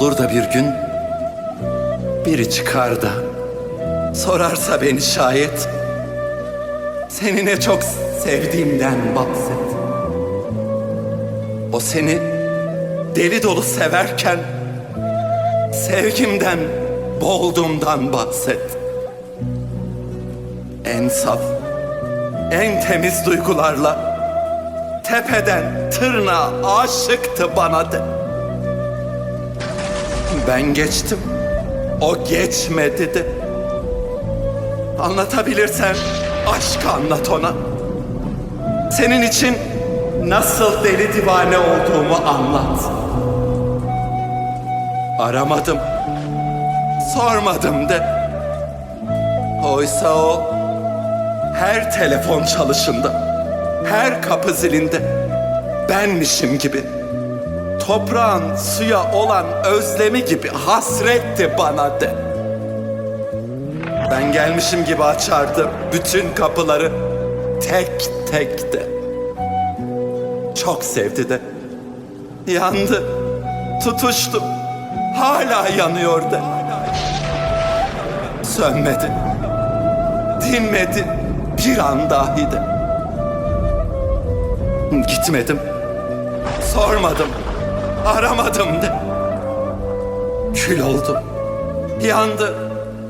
Olur da bir gün biri çıkar da sorarsa beni şayet seni ne çok sevdiğimden bahset. O seni deli dolu severken sevgimden boğulduğumdan bahset. En saf, en temiz duygularla tepeden tırnağa aşıktı bana de. Ben geçtim. O geçmedi de. Anlatabilirsen aşk anlat ona. Senin için nasıl deli divane olduğumu anlat. Aramadım. Sormadım de. Oysa o her telefon çalışında, her kapı zilinde benmişim gibi toprağın suya olan özlemi gibi hasretti bana de. Ben gelmişim gibi açardı bütün kapıları tek tek de. Çok sevdi de. Yandı, tutuştu, hala yanıyor de. Sönmedi, dinmedi bir an dahi de. Gitmedim, sormadım, aramadım de. Kül oldum, yandı,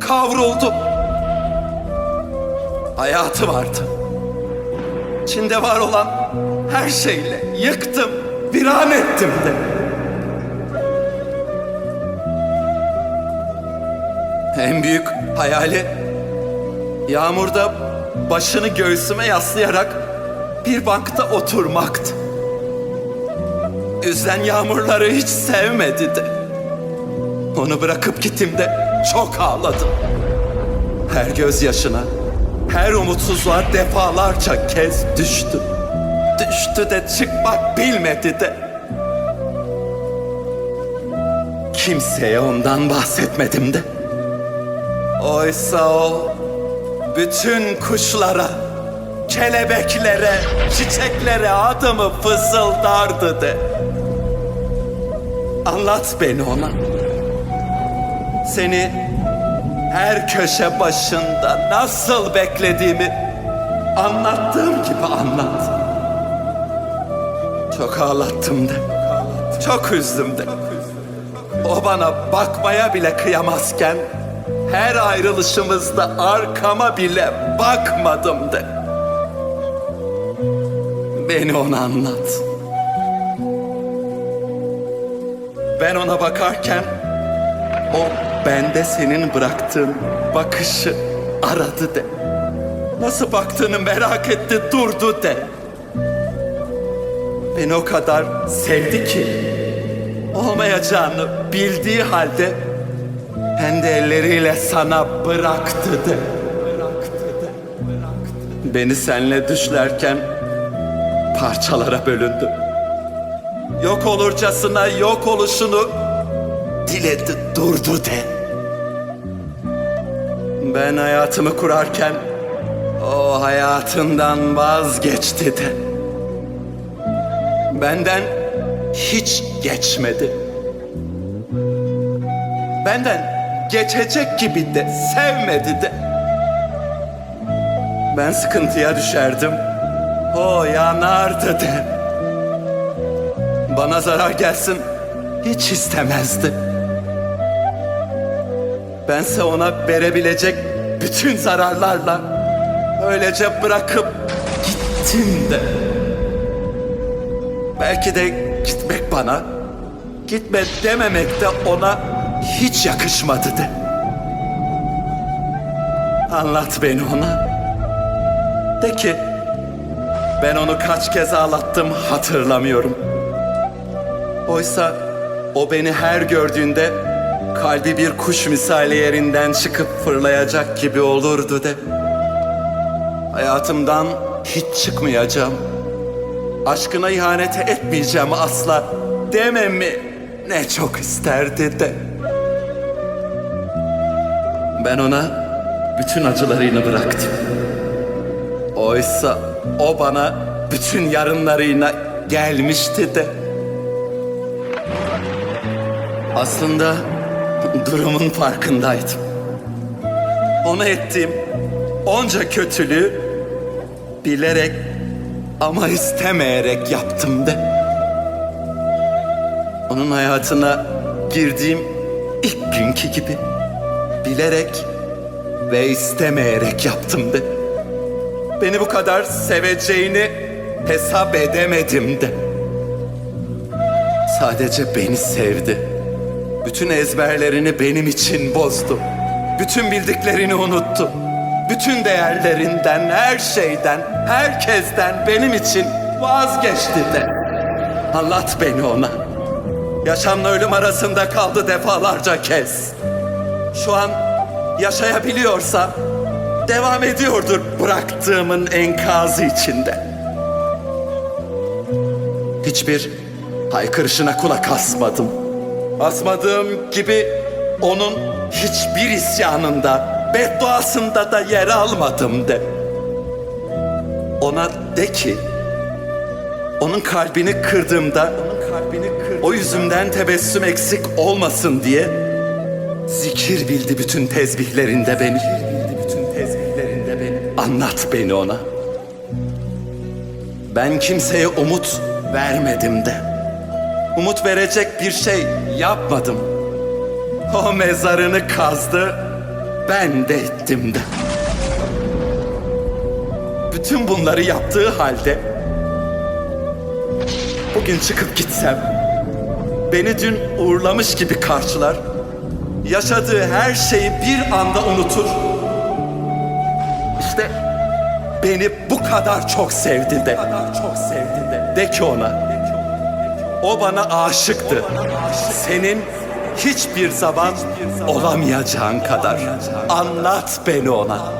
kavruldu. Hayatı vardı. İçinde var olan her şeyle yıktım, viran ettim de. En büyük hayali yağmurda başını göğsüme yaslayarak bir bankta oturmaktı. Üzlen yağmurları hiç sevmedi de. Onu bırakıp gittim de çok ağladım. Her gözyaşına, her umutsuzluğa defalarca kez düştü. Düştü de çıkmak bilmedi de. Kimseye ondan bahsetmedim de. Oysa o bütün kuşlara, kelebeklere, çiçeklere adımı fısıldardı de. Anlat beni ona. Seni her köşe başında nasıl beklediğimi anlattığım gibi anlat. Çok ağlattım de. Çok üzdüm de. O bana bakmaya bile kıyamazken her ayrılışımızda arkama bile bakmadım de. Beni ona anlat. Ben ona bakarken o bende senin bıraktığın bakışı aradı de. Nasıl baktığını merak etti durdu de. Beni o kadar sevdi ki olmayacağını bildiği halde kendi elleriyle sana bıraktı de. Beni senle düşlerken parçalara bölündü. Yok olurcasına yok oluşunu diledi durdu de. Ben hayatımı kurarken o hayatından vazgeçti de. Benden hiç geçmedi. Benden geçecek gibi de sevmedi de. Ben sıkıntıya düşerdim. O yanardı de. Bana zarar gelsin hiç istemezdi. Bense ona verebilecek bütün zararlarla öylece bırakıp gittim de. Belki de gitmek bana, gitme dememek de ona hiç yakışmadı de. Anlat beni ona. De ki ben onu kaç kez ağlattım hatırlamıyorum. Oysa o beni her gördüğünde kalbi bir kuş misali yerinden çıkıp fırlayacak gibi olurdu de. Hayatımdan hiç çıkmayacağım. Aşkına ihanete etmeyeceğim asla. dememi ne çok isterdi de. Ben ona bütün acılarını bıraktım. Oysa o bana bütün yarınlarıyla gelmişti de. Aslında durumun farkındaydım. Ona ettiğim onca kötülüğü bilerek ama istemeyerek yaptım de. Onun hayatına girdiğim ilk günkü gibi bilerek ve istemeyerek yaptım de. Beni bu kadar seveceğini hesap edemedim de. Sadece beni sevdi. Bütün ezberlerini benim için bozdu. Bütün bildiklerini unuttu. Bütün değerlerinden, her şeyden, herkesten benim için vazgeçti de. Anlat beni ona. Yaşamla ölüm arasında kaldı defalarca kez. Şu an yaşayabiliyorsa devam ediyordur bıraktığımın enkazı içinde. Hiçbir haykırışına kulak asmadım. Asmadığım gibi onun hiçbir isyanında, bedduasında da yer almadım de. Ona de ki, onun kalbini kırdığımda, o yüzümden tebessüm eksik olmasın diye zikir bildi bütün tezbihlerinde beni. bütün tezbihlerinde beni. Anlat beni ona. Ben kimseye umut vermedim de. Umut verecek bir şey yapmadım. O mezarını kazdı, ben de ettim de. Bütün bunları yaptığı halde bugün çıkıp gitsem beni dün uğurlamış gibi karşılar. Yaşadığı her şeyi bir anda unutur. İşte beni bu kadar çok sevdi de. çok sevdi de. De ki ona. O bana aşıktı. Senin hiçbir zaman olamayacağın kadar. Anlat beni ona.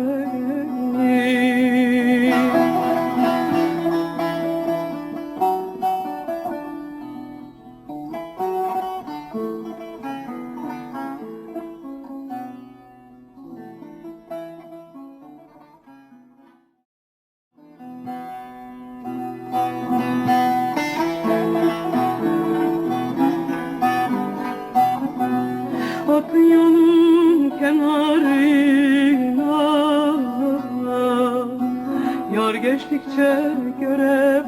Yar geçtikçe göre